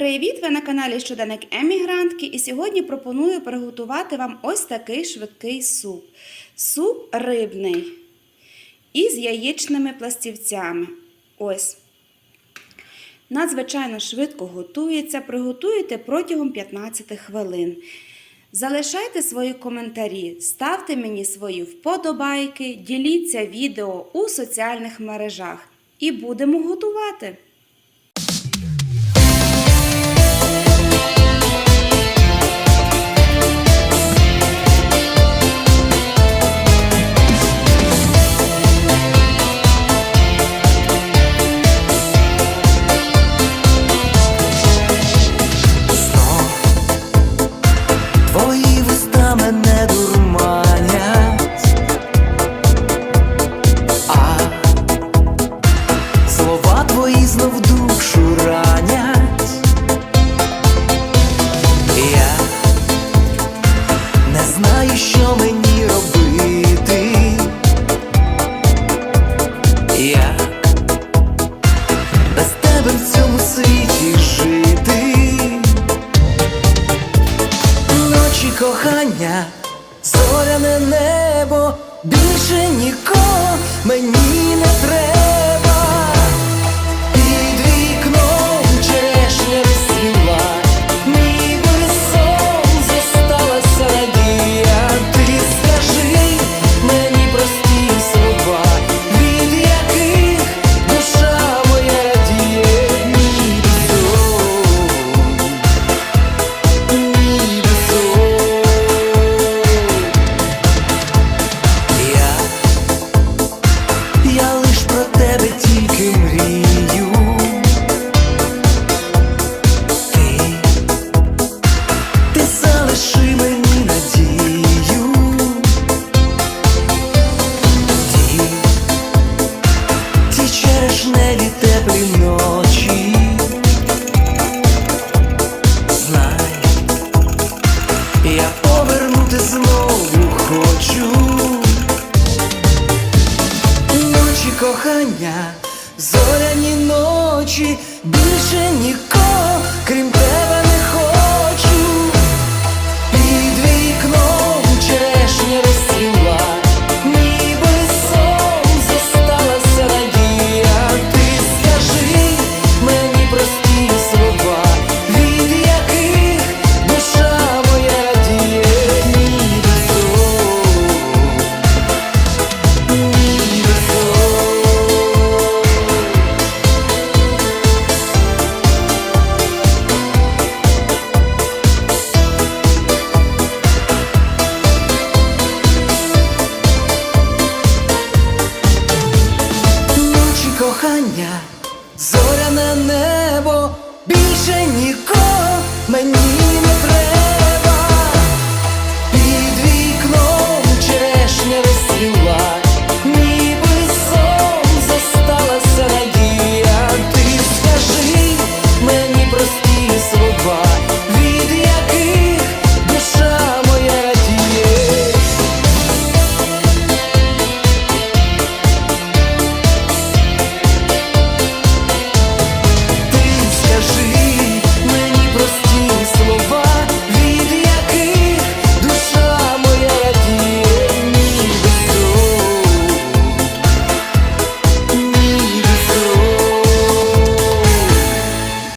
Привіт! Ви на каналі Щоденник Емігрантки і сьогодні пропоную приготувати вам ось такий швидкий суп. Суп рибний із яєчними пластівцями. Ось. Надзвичайно швидко готується, приготуєте протягом 15 хвилин. Залишайте свої коментарі, ставте мені свої вподобайки, діліться відео у соціальних мережах і будемо готувати. Більше нікого мені. дня, зоряні ночі більше ніколи. кохання.